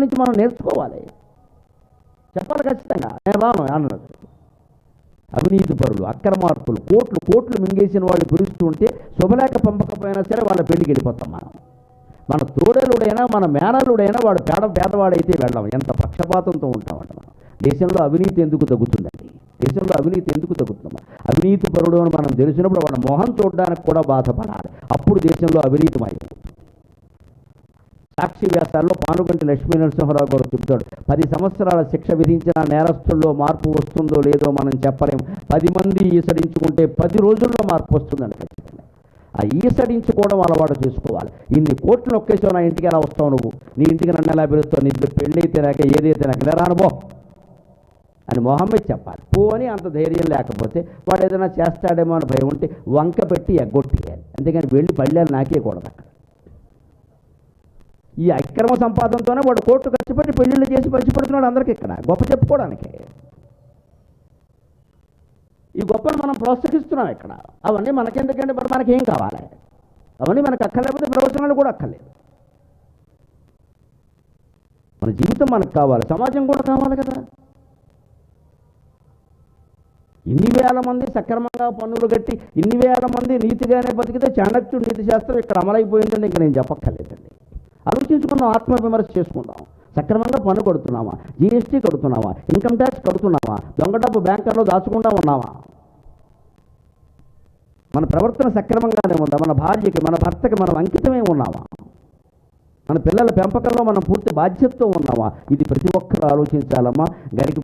నుంచి మనం నేర్చుకోవాలి. చెప్పాలి ఖచ్చితంగా. నేను రాను అన్నది. అవినీతి పరులు అక్రమార్పులు కోట్లు కోట్లు మింగేసిన వాళ్ళు పిలుస్తుంటే శుభలేఖ పంపకపోయినా సరే వాళ్ళ పెళ్ళికి వెళ్ళిపోతాం మనం. మన తోడలుడైనా మన మేనలుడైనా వాడు పేద పేదవాడైతే వెళ్ళాం. ఎంత పక్షపాతంతో ఉంటామంట మనం. దేశంలో అవినీతి ఎందుకు తగ్గుతుందండి? దేశంలో అవినీతి ఎందుకు తగ్గుతుందమ్మా అవినీతి పరుడు అని మనం తెలిసినప్పుడు వాళ్ళ మొహం చూడడానికి కూడా బాధపడాలి. అప్పుడు దేశంలో అవినీతి మైపోతుంది సాక్షి వ్యాసాల్లో పానుగంటి లక్ష్మీ నరసింహరావు గారు చెబుతాడు పది సంవత్సరాల శిక్ష విధించిన నేరస్తుల్లో మార్పు వస్తుందో లేదో మనం చెప్పలేము పది మంది ఈసడించుకుంటే పది రోజుల్లో మార్పు వస్తుందండి ఖచ్చితంగా ఆ ఈసడించుకోవడం అలవాటు చేసుకోవాలి. ఇన్ని కోట్లు ఒకేసారి నా ఇంటికి ఎలా వస్తావు నువ్వు? నీ ఇంటికి నన్ను ఎలా పిలుస్తావు? నీ పెళ్ళి అయితే నాకు ఏదైతే నాకు ఇలా అని మొహమ్మద్ చెప్పాలి. పో అని అంత ధైర్యం లేకపోతే వాడు ఏదైనా చేస్తాడేమో అని భయం ఉంటే వంక పెట్టి ఎగ్గొట్టేయాలి అంతేగాని వెళ్ళి పళ్ళాలు నాకేయకూడదు అక్కడ ఈ అక్రమ సంపాదనతోనే వాడు కోర్టు ఖర్చు పెట్టి పెళ్ళిళ్ళు చేసి పంచిపెడుతున్నాడు అందరికీ ఇక్కడ గొప్ప చెప్పుకోవడానికి. ఈ గొప్పను మనం ప్రోత్సహిస్తున్నాం ఇక్కడ. అవన్నీ మనకెందుకండి మరి ఏం కావాలి? అవన్నీ మనకు అక్కర్లేకపోతే ప్రవచనాలు కూడా అక్కర్లేదు. మన జీవితం మనకు కావాలి సమాజం కూడా కావాలి కదా. ఇన్ని వేల మంది సక్రమంగా పన్నులు కట్టి ఇన్ని వేల మంది నీతిగానే బతికితే చాణక్యుడు నీతి శాస్త్రం ఇక్కడ అమలైపోయిందని ఇంకా నేను చెప్పక్కర్లేదండి. ఆలోచించుకుందాం ఆత్మవిమర్శ చేసుకుందాం. సక్రమంగా పన్ను కడుతున్నావా? జీఎస్టీ కడుతున్నావా? ఇన్కమ్ ట్యాక్స్ కడుతున్నావా? దొంగ డబ్బు బ్యాంకర్లో దాచుకుంటా ఉన్నావా? మన ప్రవర్తన సక్రమంగానే ఉందా? మన భార్యకి మన భర్తకి మనం అంకితమే ఉన్నావా? మన పిల్లల పెంపకంలో మనం పూర్తి బాధ్యతతో ఉన్నావా? ఇది ప్రతి ఒక్కరూ ఆలోచించాలమ్మా. గడికి